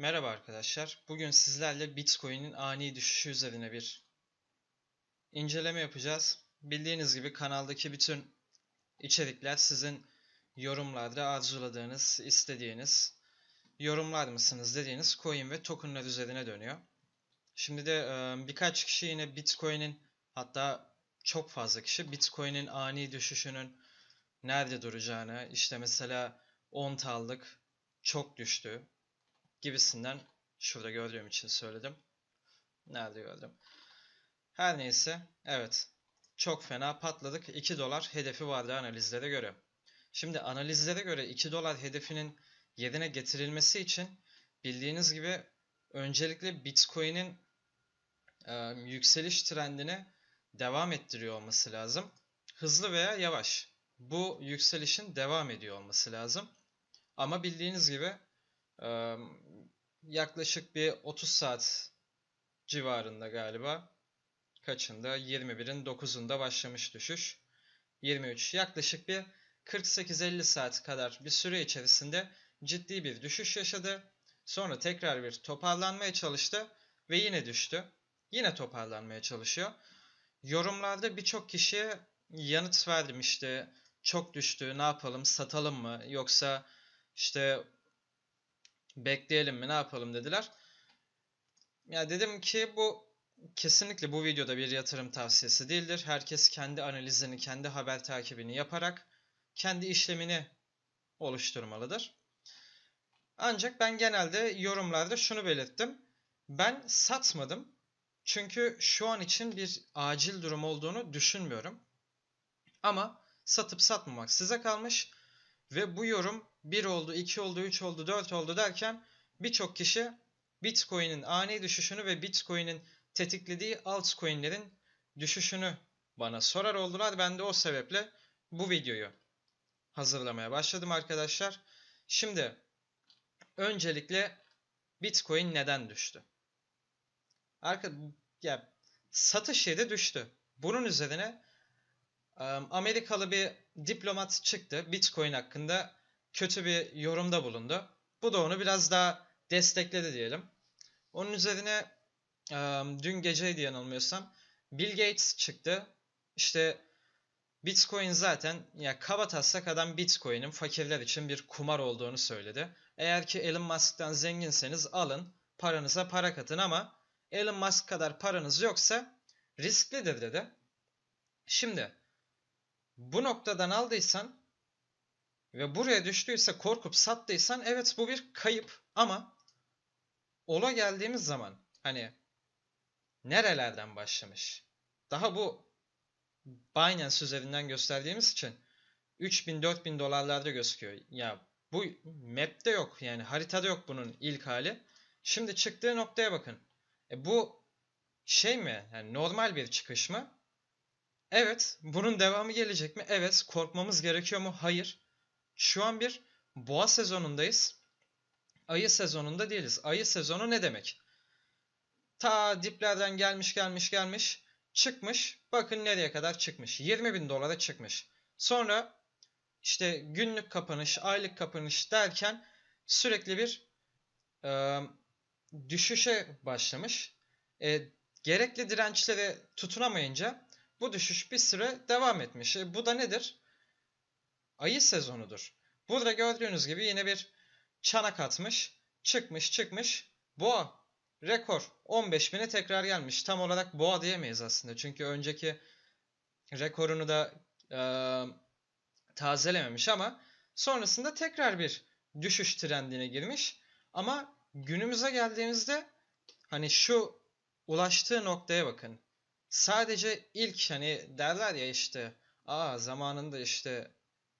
Merhaba arkadaşlar. Bugün sizlerle Bitcoin'in ani düşüşü üzerine bir inceleme yapacağız. Bildiğiniz gibi kanaldaki bütün içerikler sizin yorumlarda arzuladığınız, istediğiniz, yorumlar mısınız dediğiniz coin ve tokenlar üzerine dönüyor. Şimdi de e, birkaç kişi yine Bitcoin'in hatta çok fazla kişi Bitcoin'in ani düşüşünün nerede duracağını, işte mesela 10 tallık çok düştü gibisinden şurada gördüğüm için söyledim. Nerede gördüm? Her neyse, evet. Çok fena patladık. 2 dolar hedefi vardı analizlere göre. Şimdi analizlere göre 2 dolar hedefinin yerine getirilmesi için bildiğiniz gibi öncelikle Bitcoin'in e, yükseliş trendini devam ettiriyor olması lazım. Hızlı veya yavaş. Bu yükselişin devam ediyor olması lazım. Ama bildiğiniz gibi e, yaklaşık bir 30 saat civarında galiba. Kaçında? 21'in 9'unda başlamış düşüş. 23. Yaklaşık bir 48-50 saat kadar bir süre içerisinde ciddi bir düşüş yaşadı. Sonra tekrar bir toparlanmaya çalıştı ve yine düştü. Yine toparlanmaya çalışıyor. Yorumlarda birçok kişiye yanıt verdim işte çok düştü ne yapalım satalım mı yoksa işte bekleyelim mi ne yapalım dediler. Ya dedim ki bu kesinlikle bu videoda bir yatırım tavsiyesi değildir. Herkes kendi analizini, kendi haber takibini yaparak kendi işlemini oluşturmalıdır. Ancak ben genelde yorumlarda şunu belirttim. Ben satmadım. Çünkü şu an için bir acil durum olduğunu düşünmüyorum. Ama satıp satmamak size kalmış. Ve bu yorum 1 oldu, 2 oldu, 3 oldu, 4 oldu derken birçok kişi Bitcoin'in ani düşüşünü ve Bitcoin'in tetiklediği altcoin'lerin düşüşünü bana sorar oldular. Ben de o sebeple bu videoyu hazırlamaya başladım arkadaşlar. Şimdi öncelikle Bitcoin neden düştü? Arka, ya satış yeri düştü. Bunun üzerine Amerikalı bir diplomat çıktı Bitcoin hakkında kötü bir yorumda bulundu. Bu da onu biraz daha destekledi diyelim. Onun üzerine dün geceydi yanılmıyorsam Bill Gates çıktı. İşte Bitcoin zaten ya kaba taslak adam Bitcoin'in fakirler için bir kumar olduğunu söyledi. Eğer ki Elon Musk'tan zenginseniz alın, paranıza para katın ama Elon Musk kadar paranız yoksa risklidir dedi. Şimdi bu noktadan aldıysan ve buraya düştüyse korkup sattıysan evet bu bir kayıp ama ola geldiğimiz zaman hani nerelerden başlamış? Daha bu Binance üzerinden gösterdiğimiz için 3000-4000 dolarlarda gözüküyor. Ya bu map'te yok yani haritada yok bunun ilk hali. Şimdi çıktığı noktaya bakın. E bu şey mi? Yani normal bir çıkış mı? Evet. Bunun devamı gelecek mi? Evet. Korkmamız gerekiyor mu? Hayır. Şu an bir boğa sezonundayız. Ayı sezonunda değiliz. Ayı sezonu ne demek? Ta diplerden gelmiş gelmiş gelmiş çıkmış. Bakın nereye kadar çıkmış. 20 bin dolara çıkmış. Sonra işte günlük kapanış, aylık kapanış derken sürekli bir e, düşüşe başlamış. E, gerekli dirençlere tutunamayınca bu düşüş bir süre devam etmiş. E, bu da nedir? Ayı sezonudur. Burada gördüğünüz gibi yine bir çanak atmış. Çıkmış çıkmış. Boğa. Rekor. 15.000'e tekrar gelmiş. Tam olarak boğa diyemeyiz aslında. Çünkü önceki rekorunu da e, tazelememiş ama sonrasında tekrar bir düşüş trendine girmiş. Ama günümüze geldiğimizde hani şu ulaştığı noktaya bakın. Sadece ilk hani derler ya işte aa zamanında işte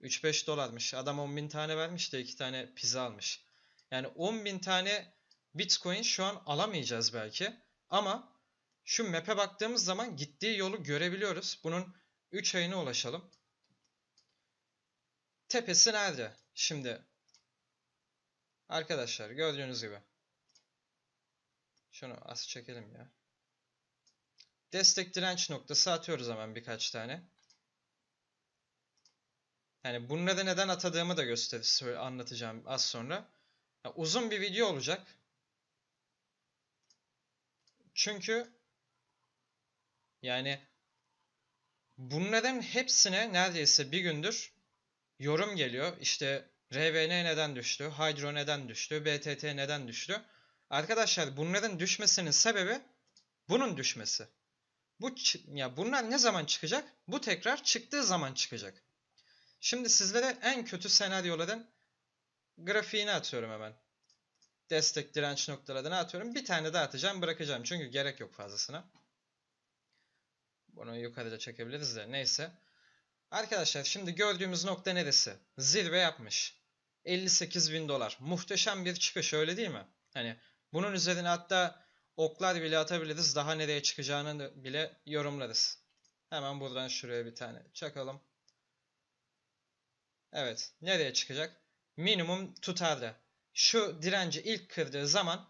3-5 dolarmış. Adam 10 bin tane vermiş de 2 tane pizza almış. Yani 10 bin tane Bitcoin şu an alamayacağız belki. Ama şu map'e baktığımız zaman gittiği yolu görebiliyoruz. Bunun 3 ayına ulaşalım. Tepesi nerede? Şimdi arkadaşlar gördüğünüz gibi. Şunu az çekelim ya. Destek direnç noktası atıyoruz hemen birkaç tane. Yani bununla da neden atadığımı da gösterisi anlatacağım az sonra. Ya uzun bir video olacak. Çünkü yani bunların hepsine neredeyse bir gündür yorum geliyor. İşte RVN neden düştü? Hydro neden düştü? BTT neden düştü? Arkadaşlar bunların düşmesinin sebebi bunun düşmesi. Bu ya bunlar ne zaman çıkacak? Bu tekrar çıktığı zaman çıkacak. Şimdi sizlere en kötü senaryoların grafiğini atıyorum hemen. Destek direnç noktalarını atıyorum. Bir tane daha atacağım bırakacağım. Çünkü gerek yok fazlasına. Bunu yukarıda çekebiliriz de neyse. Arkadaşlar şimdi gördüğümüz nokta neresi? Zirve yapmış. 58 bin dolar. Muhteşem bir çıkış öyle değil mi? Hani bunun üzerine hatta oklar bile atabiliriz. Daha nereye çıkacağını bile yorumlarız. Hemen buradan şuraya bir tane çakalım. Evet. Nereye çıkacak? Minimum tutarda. Şu direnci ilk kırdığı zaman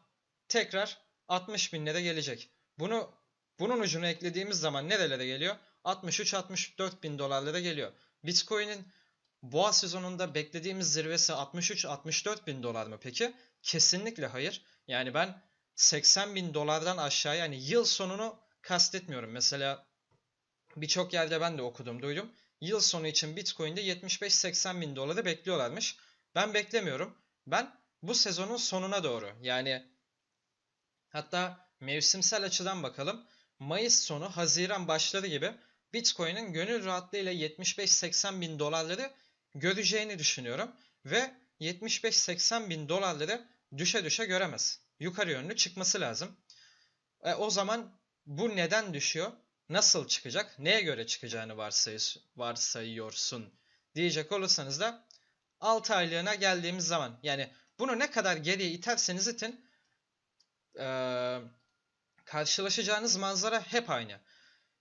tekrar 60 binlere gelecek. Bunu bunun ucunu eklediğimiz zaman nerelere geliyor? 63-64 bin dolarlara geliyor. Bitcoin'in boğa sezonunda beklediğimiz zirvesi 63-64 bin dolar mı peki? Kesinlikle hayır. Yani ben 80 bin dolardan aşağı yani yıl sonunu kastetmiyorum. Mesela birçok yerde ben de okudum duydum. Yıl sonu için Bitcoin'de 75-80 bin doları bekliyorlarmış. Ben beklemiyorum. Ben bu sezonun sonuna doğru yani hatta mevsimsel açıdan bakalım. Mayıs sonu Haziran başları gibi Bitcoin'in gönül rahatlığıyla 75-80 bin dolarları göreceğini düşünüyorum. Ve 75-80 bin dolarları düşe düşe göremez. Yukarı yönlü çıkması lazım. E, o zaman bu neden düşüyor? Nasıl çıkacak? Neye göre çıkacağını varsay- varsayıyorsun diyecek olursanız da 6 aylığına geldiğimiz zaman yani bunu ne kadar geriye iterseniz itin eee, karşılaşacağınız manzara hep aynı.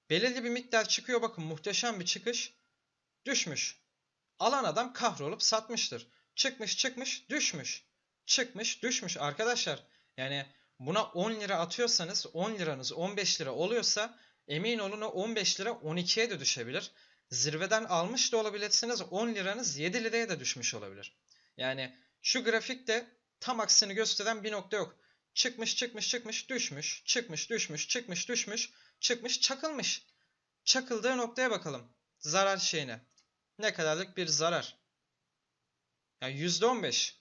Belirli bir miktar çıkıyor bakın muhteşem bir çıkış düşmüş. Alan adam kahrolup satmıştır. Çıkmış çıkmış düşmüş. Çıkmış düşmüş arkadaşlar. Yani buna 10 lira atıyorsanız 10 liranız 15 lira oluyorsa emin olun o 15 lira 12'ye de düşebilir. Zirveden almış da olabilirsiniz 10 liranız 7 liraya da düşmüş olabilir. Yani şu grafikte tam aksini gösteren bir nokta yok. Çıkmış çıkmış çıkmış düşmüş çıkmış düşmüş çıkmış düşmüş çıkmış çakılmış. Çakıldığı noktaya bakalım. Zarar şeyine. Ne kadarlık bir zarar? Yani %15.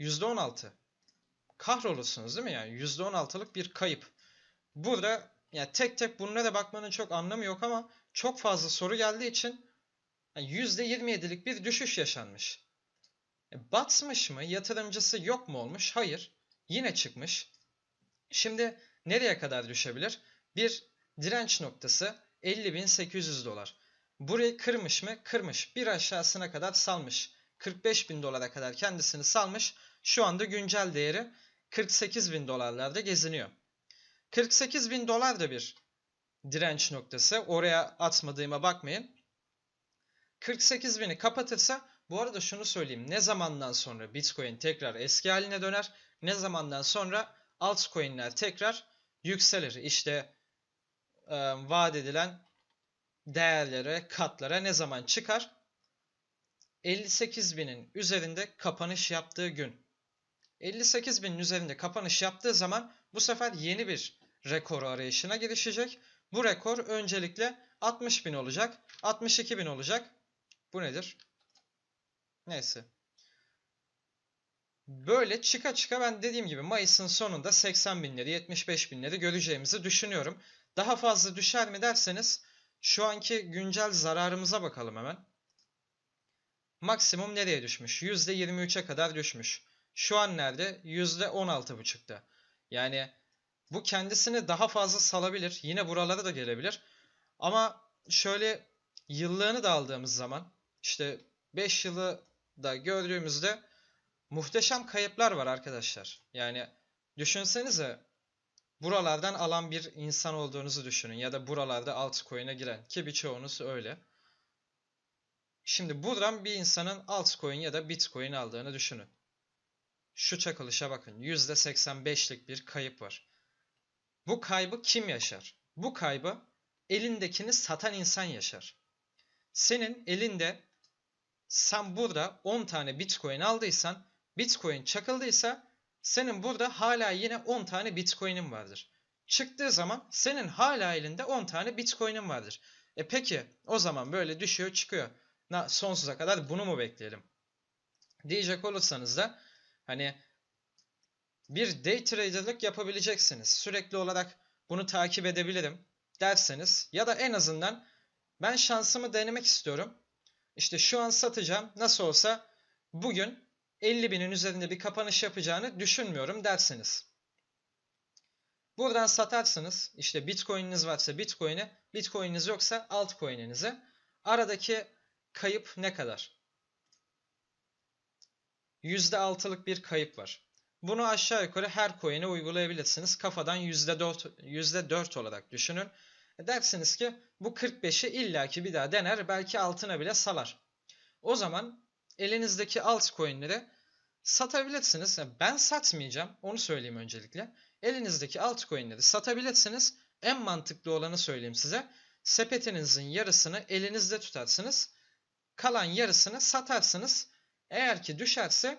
%16. Kahrolursunuz değil mi yani? %16'lık bir kayıp. Burada yani tek tek bunlara bakmanın çok anlamı yok ama çok fazla soru geldiği için yani %27'lik bir düşüş yaşanmış. E, batmış mı? Yatırımcısı yok mu olmuş? Hayır. Yine çıkmış. Şimdi nereye kadar düşebilir? Bir direnç noktası 50.800 dolar. Burayı kırmış mı? Kırmış. Bir aşağısına kadar salmış. 45 bin dolara kadar kendisini salmış. Şu anda güncel değeri 48 bin dolarlarda geziniyor. 48 bin dolar da bir direnç noktası. Oraya atmadığıma bakmayın. 48 bini kapatırsa bu arada şunu söyleyeyim. Ne zamandan sonra Bitcoin tekrar eski haline döner? Ne zamandan sonra altcoin'ler tekrar yükselir? İşte e, vaat edilen değerlere, katlara ne zaman çıkar? 58 binin üzerinde kapanış yaptığı gün. 58 binin üzerinde kapanış yaptığı zaman bu sefer yeni bir rekor arayışına girişecek. Bu rekor öncelikle 60 bin olacak, 62 bin olacak. Bu nedir? Neyse. Böyle çıka çıka ben dediğim gibi Mayıs'ın sonunda 80 binleri, 75 binleri göreceğimizi düşünüyorum. Daha fazla düşer mi derseniz şu anki güncel zararımıza bakalım hemen. Maksimum nereye düşmüş? %23'e kadar düşmüş. Şu an nerede? %16,5'ta. Yani bu kendisini daha fazla salabilir. Yine buralara da gelebilir. Ama şöyle yıllığını da aldığımız zaman işte 5 yılı da gördüğümüzde muhteşem kayıplar var arkadaşlar. Yani düşünsenize buralardan alan bir insan olduğunuzu düşünün ya da buralarda altcoin'e giren ki birçoğunuz öyle. Şimdi buradan bir insanın altcoin ya da bitcoin aldığını düşünün. Şu çakılışa bakın. %85'lik bir kayıp var. Bu kaybı kim yaşar? Bu kaybı elindekini satan insan yaşar. Senin elinde sen burada 10 tane bitcoin aldıysan, bitcoin çakıldıysa senin burada hala yine 10 tane bitcoin'in vardır. çıktığı zaman senin hala elinde 10 tane Bitcoin'in vardır. E peki o zaman böyle düşüyor çıkıyor. Na, sonsuza kadar bunu mu bekleyelim? Diyecek olursanız da hani bir day trader'lık yapabileceksiniz. Sürekli olarak bunu takip edebilirim derseniz ya da en azından ben şansımı denemek istiyorum. İşte şu an satacağım. Nasıl olsa bugün 50 binin üzerinde bir kapanış yapacağını düşünmüyorum derseniz. Buradan satarsınız. İşte Bitcoin'iniz varsa Bitcoin'i, Bitcoin'iniz yoksa altcoin'inizi. Aradaki kayıp ne kadar? %6'lık bir kayıp var. Bunu aşağı yukarı her coin'e uygulayabilirsiniz. Kafadan %4, %4 olarak düşünün. Dersiniz ki bu 45'i illaki bir daha dener belki altına bile salar. O zaman elinizdeki altcoin'leri satabilirsiniz. Ben satmayacağım onu söyleyeyim öncelikle. Elinizdeki altcoin'leri satabilirsiniz. En mantıklı olanı söyleyeyim size. Sepetinizin yarısını elinizde tutarsınız. Kalan yarısını satarsınız. Eğer ki düşerse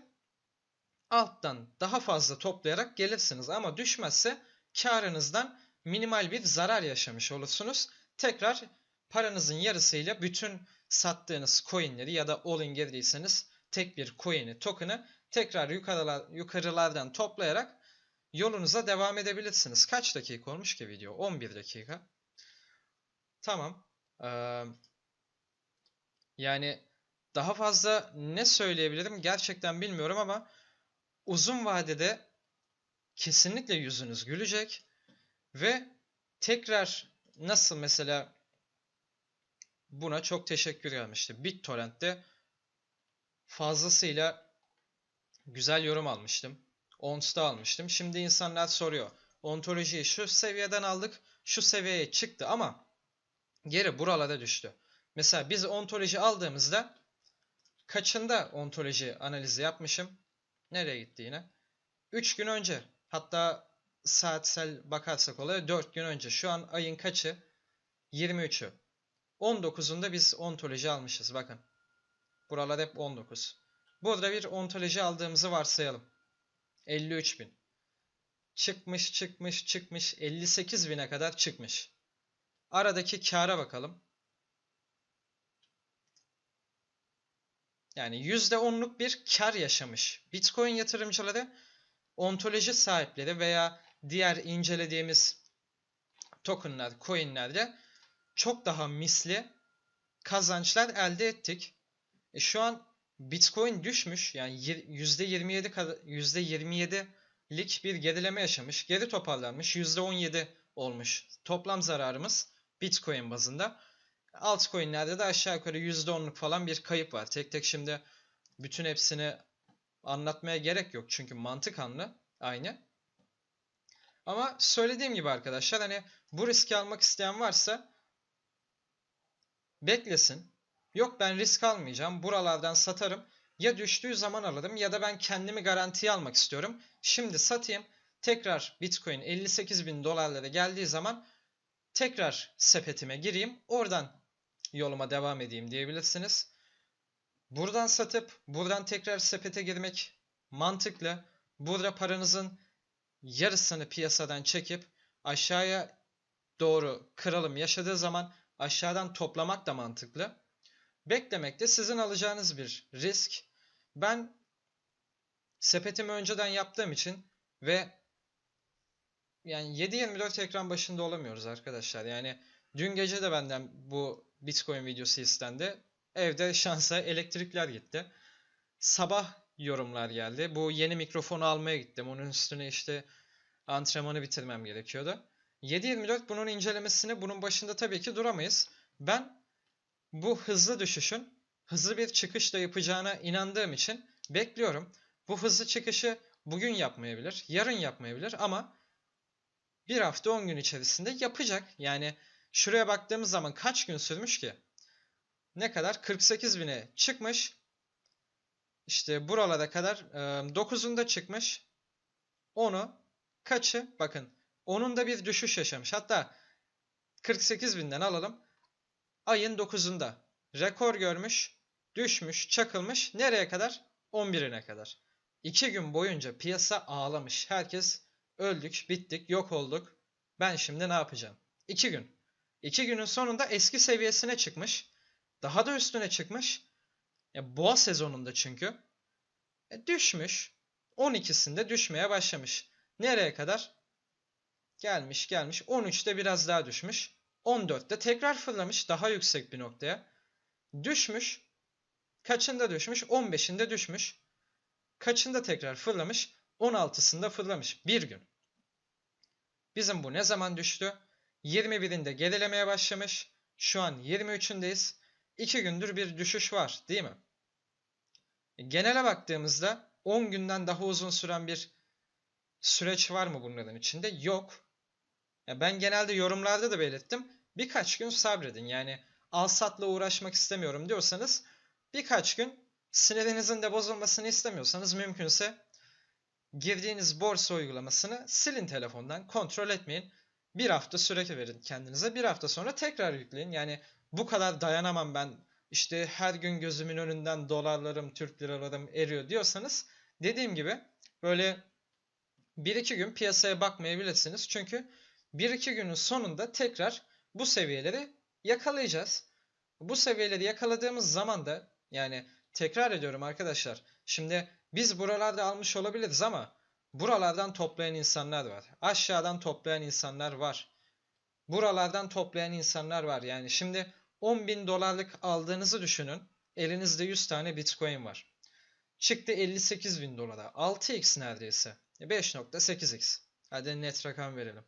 alttan daha fazla toplayarak gelirsiniz. Ama düşmezse karınızdan minimal bir zarar yaşamış olursunuz. Tekrar paranızın yarısıyla bütün sattığınız coinleri ya da all in girdiyseniz tek bir coin'i, token'ı tekrar yukarılar, yukarılardan toplayarak yolunuza devam edebilirsiniz. Kaç dakika olmuş ki video? 11 dakika. Tamam. Ee, yani daha fazla ne söyleyebilirim gerçekten bilmiyorum ama uzun vadede kesinlikle yüzünüz gülecek ve tekrar nasıl mesela buna çok teşekkür gelmişti. BitTorrent'te fazlasıyla güzel yorum almıştım. ONS'ta almıştım. Şimdi insanlar soruyor. Ontolojiyi şu seviyeden aldık, şu seviyeye çıktı ama geri buralara düştü. Mesela biz ontoloji aldığımızda kaçında ontoloji analizi yapmışım? Nereye gitti yine? 3 gün önce. Hatta saatsel bakarsak olaya 4 gün önce. Şu an ayın kaçı? 23'ü. 19'unda biz ontoloji almışız. Bakın. Buralar hep 19. Burada bir ontoloji aldığımızı varsayalım. 53 bin. Çıkmış, çıkmış, çıkmış. 58 bine kadar çıkmış. Aradaki kâra bakalım. Yani %10'luk bir kar yaşamış. Bitcoin yatırımcıları ontoloji sahipleri veya diğer incelediğimiz tokenlar, coinlerde çok daha misli kazançlar elde ettik. E şu an Bitcoin düşmüş. Yani %27 %27'lik bir gerileme yaşamış. Geri toparlanmış. %17 olmuş. Toplam zararımız Bitcoin bazında. Altcoin'lerde de aşağı yukarı %10'luk falan bir kayıp var. Tek tek şimdi bütün hepsini anlatmaya gerek yok. Çünkü mantık anlı aynı. Ama söylediğim gibi arkadaşlar hani bu riski almak isteyen varsa beklesin. Yok ben risk almayacağım. Buralardan satarım. Ya düştüğü zaman alırım ya da ben kendimi garantiye almak istiyorum. Şimdi satayım. Tekrar Bitcoin 58 bin dolarlara geldiği zaman tekrar sepetime gireyim. Oradan yoluma devam edeyim diyebilirsiniz. Buradan satıp buradan tekrar sepete girmek mantıklı. Burada paranızın yarısını piyasadan çekip aşağıya doğru kırılım yaşadığı zaman aşağıdan toplamak da mantıklı. Beklemek de sizin alacağınız bir risk. Ben sepetimi önceden yaptığım için ve yani 7-24 ekran başında olamıyoruz arkadaşlar. Yani dün gece de benden bu Bitcoin videosu istendi. Evde şansa elektrikler gitti. Sabah yorumlar geldi. Bu yeni mikrofonu almaya gittim. Onun üstüne işte antrenmanı bitirmem gerekiyordu. 7-24 bunun incelemesini bunun başında tabii ki duramayız. Ben bu hızlı düşüşün hızlı bir çıkışla yapacağına inandığım için bekliyorum. Bu hızlı çıkışı bugün yapmayabilir, yarın yapmayabilir ama bir hafta 10 gün içerisinde yapacak. Yani şuraya baktığımız zaman kaç gün sürmüş ki? Ne kadar? 48 bine çıkmış. İşte buralara kadar 9'unda çıkmış. Onu kaçı? Bakın onun da bir düşüş yaşamış. Hatta 48 binden alalım. Ayın 9'unda rekor görmüş, düşmüş, çakılmış. Nereye kadar? 11'ine kadar. 2 gün boyunca piyasa ağlamış. Herkes öldük, bittik, yok olduk. Ben şimdi ne yapacağım? 2 gün. 2 günün sonunda eski seviyesine çıkmış. Daha da üstüne çıkmış. Ya boğa sezonunda çünkü. E, düşmüş. 12'sinde düşmeye başlamış. Nereye kadar? Gelmiş gelmiş. 13'te biraz daha düşmüş. 14'te tekrar fırlamış daha yüksek bir noktaya. Düşmüş. Kaçında düşmüş? 15'inde düşmüş. Kaçında tekrar fırlamış? 16'sında fırlamış. Bir gün. Bizim bu ne zaman düştü? 21'inde gerilemeye başlamış. Şu an 23'ündeyiz. 2 gündür bir düşüş var değil mi? Genele baktığımızda 10 günden daha uzun süren bir süreç var mı bunların içinde? Yok. Ya ben genelde yorumlarda da belirttim. Birkaç gün sabredin. Yani al satla uğraşmak istemiyorum diyorsanız birkaç gün sinirinizin de bozulmasını istemiyorsanız mümkünse girdiğiniz borsa uygulamasını silin telefondan. Kontrol etmeyin. Bir hafta süre verin kendinize. Bir hafta sonra tekrar yükleyin. Yani bu kadar dayanamam ben. İşte her gün gözümün önünden dolarlarım, Türk liralarım eriyor diyorsanız dediğim gibi böyle 1-2 gün piyasaya bakmayabilirsiniz. Çünkü 1-2 günün sonunda tekrar bu seviyeleri yakalayacağız. Bu seviyeleri yakaladığımız zaman da yani tekrar ediyorum arkadaşlar. Şimdi biz buralarda almış olabiliriz ama buralardan toplayan insanlar var. Aşağıdan toplayan insanlar var. Buralardan toplayan insanlar var. Yani şimdi 10 bin dolarlık aldığınızı düşünün. Elinizde 100 tane bitcoin var. Çıktı 58 bin dolara. 6x neredeyse. 5.8x. Hadi net rakam verelim.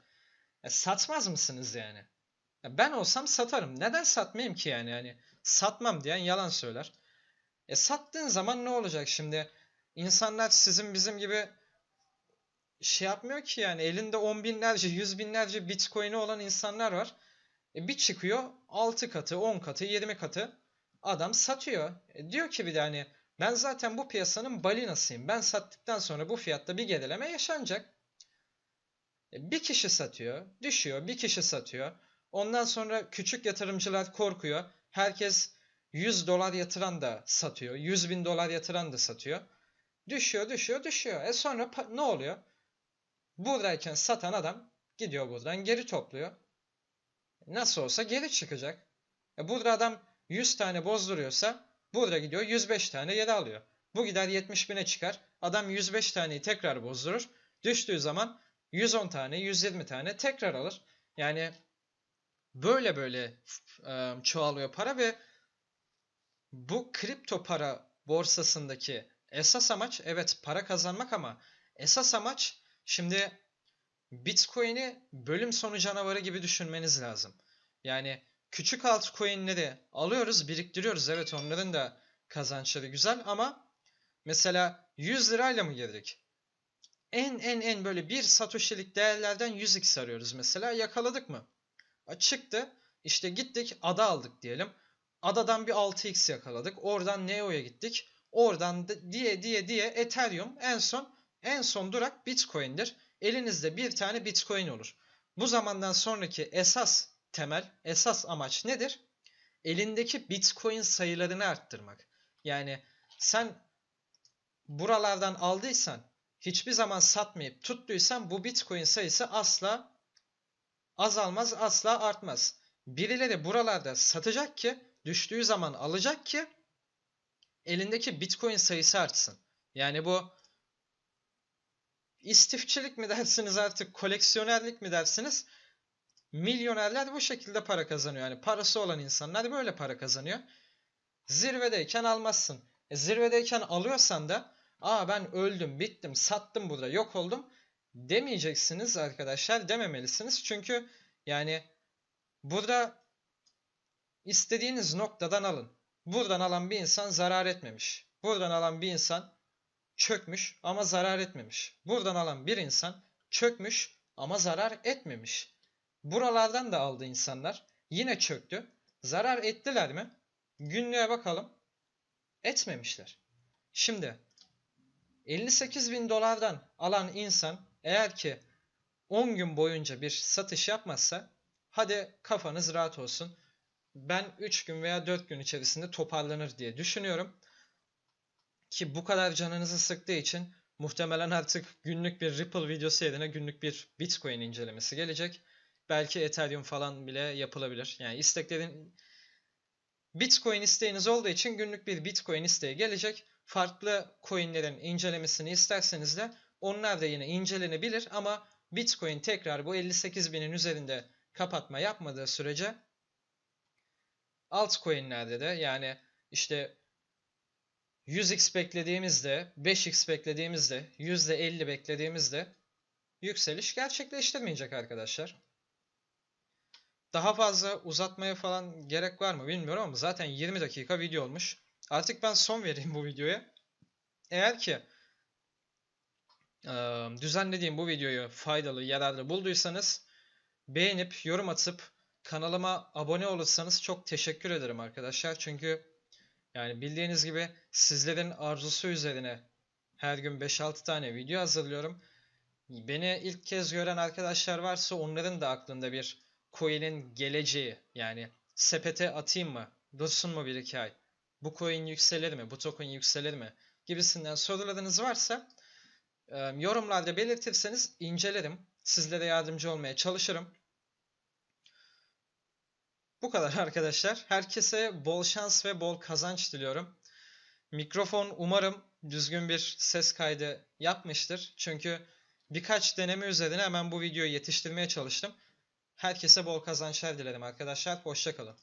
E, satmaz mısınız yani? Ya ben olsam satarım. Neden satmayayım ki yani? yani satmam diyen yalan söyler. E sattığın zaman ne olacak şimdi? İnsanlar sizin bizim gibi şey yapmıyor ki yani elinde on binlerce, yüz binlerce bitcoin'i olan insanlar var. E bir çıkıyor 6 katı, 10 katı, 20 katı adam satıyor. E diyor ki bir de hani ben zaten bu piyasanın balinasıyım. Ben sattıktan sonra bu fiyatta bir gerileme yaşanacak. E bir kişi satıyor, düşüyor, bir kişi satıyor. Ondan sonra küçük yatırımcılar korkuyor. Herkes 100 dolar yatıran da satıyor. 100 bin dolar yatıran da satıyor. Düşüyor, düşüyor, düşüyor. E sonra ne oluyor? Buradayken satan adam gidiyor buradan geri topluyor. Nasıl olsa geri çıkacak. E burada adam 100 tane bozduruyorsa burada gidiyor 105 tane geri alıyor. Bu gider 70 bine çıkar. Adam 105 taneyi tekrar bozdurur. Düştüğü zaman 110 tane, 120 tane tekrar alır. Yani böyle böyle e, çoğalıyor para ve bu kripto para borsasındaki esas amaç evet para kazanmak ama esas amaç şimdi Bitcoin'i bölüm sonu canavarı gibi düşünmeniz lazım. Yani küçük altcoin'leri alıyoruz, biriktiriyoruz. Evet onların da kazançları güzel ama mesela 100 lirayla mı girdik? En en en böyle bir satoshi'lik değerlerden 100x arıyoruz mesela. Yakaladık mı? Çıktı. İşte gittik ada aldık diyelim. Adadan bir 6x yakaladık. Oradan Neo'ya gittik. Oradan diye diye diye Ethereum en son en son durak Bitcoin'dir. Elinizde bir tane Bitcoin olur. Bu zamandan sonraki esas temel, esas amaç nedir? Elindeki Bitcoin sayılarını arttırmak. Yani sen buralardan aldıysan, hiçbir zaman satmayıp tuttuysan bu Bitcoin sayısı asla azalmaz, asla artmaz. Birileri buralarda satacak ki, düştüğü zaman alacak ki elindeki Bitcoin sayısı artsın. Yani bu istifçilik mi dersiniz artık, koleksiyonerlik mi dersiniz? Milyonerler bu şekilde para kazanıyor. Yani parası olan insanlar böyle para kazanıyor. Zirvedeyken almazsın. E zirvedeyken alıyorsan da aa ben öldüm, bittim, sattım burada, yok oldum demeyeceksiniz arkadaşlar. Dememelisiniz. Çünkü yani burada istediğiniz noktadan alın. Buradan alan bir insan zarar etmemiş. Buradan alan bir insan çökmüş ama zarar etmemiş. Buradan alan bir insan çökmüş ama zarar etmemiş. Buralardan da aldı insanlar. Yine çöktü. Zarar ettiler mi? Günlüğe bakalım. Etmemişler. Şimdi 58 bin dolardan alan insan eğer ki 10 gün boyunca bir satış yapmazsa hadi kafanız rahat olsun. Ben 3 gün veya 4 gün içerisinde toparlanır diye düşünüyorum. Ki bu kadar canınızı sıktığı için muhtemelen artık günlük bir Ripple videosu yerine günlük bir Bitcoin incelemesi gelecek. belki Ethereum falan bile yapılabilir. Yani isteklerin Bitcoin isteğiniz olduğu için günlük bir Bitcoin isteği gelecek. Farklı coinlerin incelemesini isterseniz de onlar da yine incelenebilir ama Bitcoin tekrar bu 58 binin üzerinde kapatma yapmadığı sürece altcoin'lerde de yani işte 100x beklediğimizde, 5x beklediğimizde, %50 beklediğimizde yükseliş gerçekleştirmeyecek arkadaşlar. Daha fazla uzatmaya falan gerek var mı bilmiyorum ama zaten 20 dakika video olmuş. Artık ben son vereyim bu videoya. Eğer ki düzenlediğim bu videoyu faydalı, yararlı bulduysanız beğenip yorum atıp kanalıma abone olursanız çok teşekkür ederim arkadaşlar. Çünkü yani bildiğiniz gibi sizlerin arzusu üzerine her gün 5-6 tane video hazırlıyorum. Beni ilk kez gören arkadaşlar varsa onların da aklında bir coin'in geleceği yani sepete atayım mı, dursun mu bir iki ay, bu coin yükselir mi, bu token yükselir mi gibisinden sorularınız varsa yorumlarda belirtirseniz incelerim. Sizlere yardımcı olmaya çalışırım. Bu kadar arkadaşlar. Herkese bol şans ve bol kazanç diliyorum. Mikrofon umarım düzgün bir ses kaydı yapmıştır. Çünkü birkaç deneme üzerine hemen bu videoyu yetiştirmeye çalıştım. Herkese bol kazançlar dilerim arkadaşlar. Hoşçakalın.